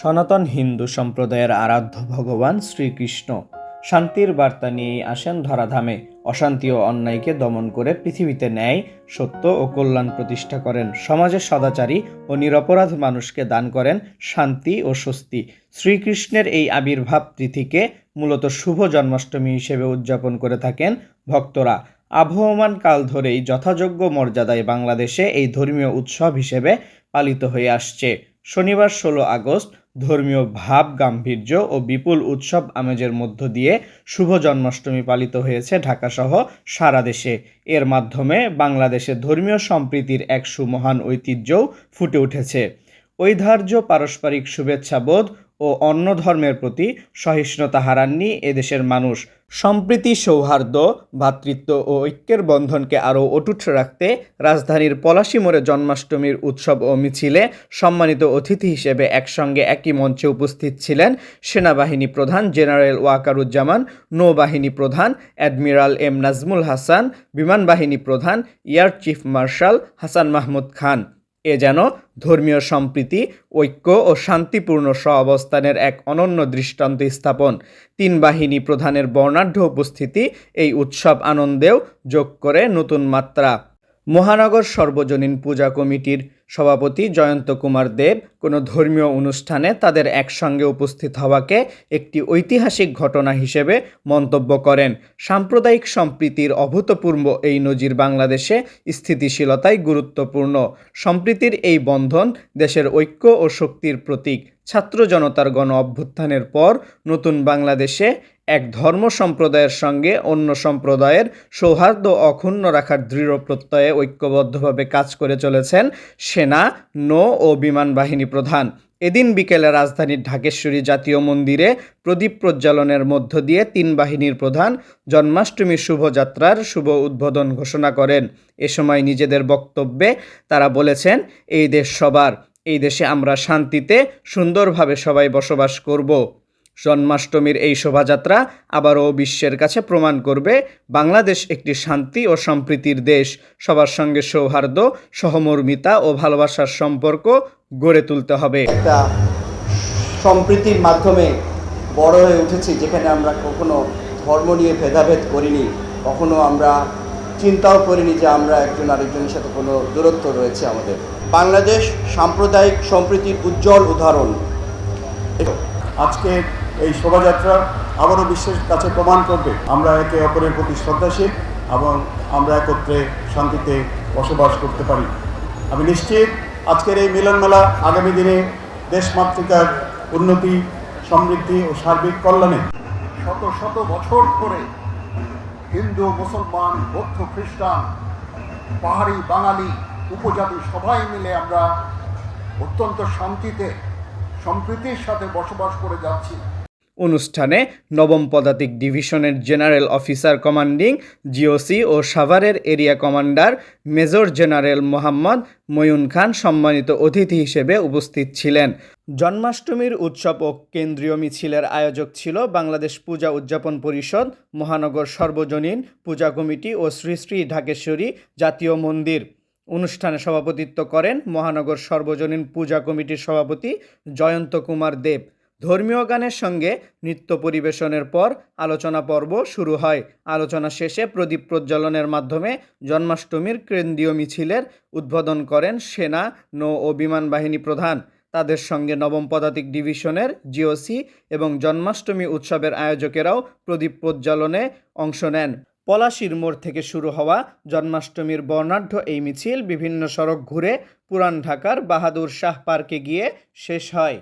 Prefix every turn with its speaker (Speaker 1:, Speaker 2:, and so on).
Speaker 1: সনাতন হিন্দু সম্প্রদায়ের আরাধ্য ভগবান শ্রীকৃষ্ণ। শান্তির বার্তা নিয়েই আসেন ধরাধামে। অশান্তি ও অন্যায়কে দমন করে পৃথিবীতে ন্যায়, সত্য ও কল্যাণ প্রতিষ্ঠা করেন। সমাজের সদাচারী ও নিরপরাধ মানুষকে দান করেন শান্তি ও স্বস্তি। শ্রীকৃষ্ণের এই আবির্ভাব তিথিকে মূলত শুভ জন্মাষ্টমী হিসেবে উদযাপন করে থাকেন ভক্তরা। আবহমান কাল ধরেই যথাযোগ্য মর্যাদায় বাংলাদেশে এই ধর্মীয় উৎসব হিসেবে পালিত হয়ে আসছে। শনিবার ষোলো আগস্ট ধর্মীয় ভাব, গাম্ভীর্য ও বিপুল উৎসব আমেজের মধ্য দিয়ে শুভ জন্মাষ্টমী পালিত হয়েছে ঢাকাসহ সারা দেশে। এর মাধ্যমে বাংলাদেশে ধর্মীয় সম্প্রীতির এক সুমহান ঐতিহ্যও ফুটে উঠেছে। ঐধার্য পারস্পরিক শুভেচ্ছাবোধ ও অন্য ধর্মের প্রতি সহিষ্ণুতা হারাননি এদেশের মানুষ। সম্প্রীতি, সৌহার্দ্য ভ্রাতৃত্ব ও ঐক্যের বন্ধনকে আরও অটুট রাখতে রাজধানীর পলাশী মোড়ে জন্মাষ্টমীর উৎসব ও মিছিলে সম্মানিত অতিথি হিসেবে একসঙ্গে একই মঞ্চে উপস্থিত ছিলেন সেনাবাহিনী প্রধান জেনারেল ওয়াকারুজ্জামান, নৌবাহিনী প্রধান অ্যাডমিরাল এম নাজমুল হাসান বিমান বাহিনী প্রধান, air chief marshal Hasan Mahmud Khan. এ যেন ধর্মীয় সম্প্রীতি, ঐক্য ও শান্তিপূর্ণ সহাবস্থানের এক অনন্য দৃষ্টান্ত স্থাপন। তিন বাহিনী প্রধানের বর্ণাঢ্য উপস্থিতি এই উৎসব আনন্দেও যোগ করে নতুন মাত্রা। মহানগর সর্বজনীন পূজা কমিটির সভাপতি জয়ন্ত কুমার দেব কোনো ধর্মীয় অনুষ্ঠানে তাদের একসঙ্গে উপস্থিত হওয়াকে একটি ঐতিহাসিক ঘটনা হিসেবে মন্তব্য করেন। সাম্প্রদায়িক সম্প্রীতির অভূতপূর্ব এই নজির বাংলাদেশে স্থিতিশীলতায় গুরুত্বপূর্ণ। সম্প্রীতির এই বন্ধন দেশের ঐক্য ও শক্তির প্রতীক। ছাত্র জনতার গণ অভ্যুত্থানের পর নতুন বাংলাদেশে এক ধর্ম সম্প্রদায়ের সঙ্গে অন্য সম্প্রদায়ের সৌহার্দ্য অক্ষুণ্ণ রাখার দৃঢ় প্রত্যয়ে ঐক্যবদ্ধভাবে কাজ করে চলেছেন সেনা, নৌ ও বিমান বাহিনী প্রধান। এদিন বিকেলে রাজধানীর ঢাকেশ্বরী জাতীয় মন্দিরে প্রদীপ প্রজ্বালনের মধ্য দিয়ে তিন বাহিনীর প্রধান জন্মাষ্টমী শুভযাত্রার শুভ উদ্বোধন ঘোষণা করেন। এ সময় নিজেদের বক্তব্যে তারা বলেছেন, এই দেশ সবার এই দেশে আমরা শান্তিতে সুন্দরভাবে সবাই বসবাস করব। জন্মাষ্টমীর এই শোভাযাত্রা আবারও বিশ্বের কাছে প্রমাণ করবে বাংলাদেশ একটি শান্তি ও সম্প্রীতির দেশ। সবার সঙ্গে সৌহার্দ্য, সহমর্মিতা ও ভালোবাসার সম্পর্ক গড়ে তুলতে হবে।
Speaker 2: একটা সম্প্রীতির মাধ্যমে বড় হয়ে উঠেছি যেখানে আমরা কখনো ধর্ম নিয়ে ভেদাভেদ করিনি, কখনো আমরা চিন্তাও করিনি যে আমরা একজন আরেকজনের সাথে কোনো দূরত্ব রয়েছে আমাদের। বাংলাদেশ সাম্প্রদায়িক সম্প্রীতির উজ্জ্বল উদাহরণ।
Speaker 3: আজকে এই শোভাযাত্রা আবারও বিশ্বের কাছে প্রমাণ করবে। আমরা একে অপরের প্রতি শ্রদ্ধাশীল এবং আমরা একত্রে শান্তিতে বসবাস করতে পারি। আমি নিশ্চিত আজকের এই মিলন মেলা আগামী দিনে দেশমাতৃকার উন্নতি, সমৃদ্ধি ও সার্বিক কল্যাণে।
Speaker 4: শত শত বছর ধরে হিন্দু, মুসলমান, বৌদ্ধ, খ্রিস্টান, পাহাড়ি বাঙালি উপজাতি সবাই মিলে আমরা অত্যন্ত শান্তিতে, সম্প্রীতির সাথে বসবাস করে যাচ্ছি।
Speaker 1: অনুষ্ঠানে নবম পদাতিক ডিভিশনের জেনারেল অফিসার কমান্ডিং জিওসি ও সাভারের area commander major general Mohammad Moyun Khan সম্মানিত অতিথি হিসেবে উপস্থিত ছিলেন। জন্মাষ্টমীর উৎসব ও কেন্দ্রীয় মিছিলের আয়োজক ছিল বাংলাদেশ পূজা উদযাপন পরিষদ, মহানগর সর্বজনীন পূজা কমিটি ও শ্রী শ্রী ঢাকেশ্বরী জাতীয় মন্দির। অনুষ্ঠানে সভাপতিত্ব করেন মহানগর সর্বজনীন পূজা কমিটির সভাপতি জয়ন্ত কুমার দেব। ধর্মীয় গানের সঙ্গে নৃত্য পরিবেশনের পর আলোচনা পর্ব শুরু হয়। আলোচনা শেষে প্রদীপ প্রজ্বলনের মাধ্যমে জন্মাষ্টমীর কেন্দ্রীয় মিছিলের উদ্বোধন করেন সেনা, নৌ ও বিমান বাহিনী প্রধান। তাদের সঙ্গে নবম পদাতিক ডিভিশনের জিওসি এবং জন্মাষ্টমী উৎসবের আয়োজকেরাও প্রদীপ প্রজ্বলনে অংশ নেন। পলাশির মোড় থেকে শুরু হওয়া জন্মাষ্টমীর বর্ণাঢ্য এই মিছিল বিভিন্ন সড়ক ঘুরে পুরান ঢাকার বাহাদুর শাহ পার্কে গিয়ে শেষ হয়।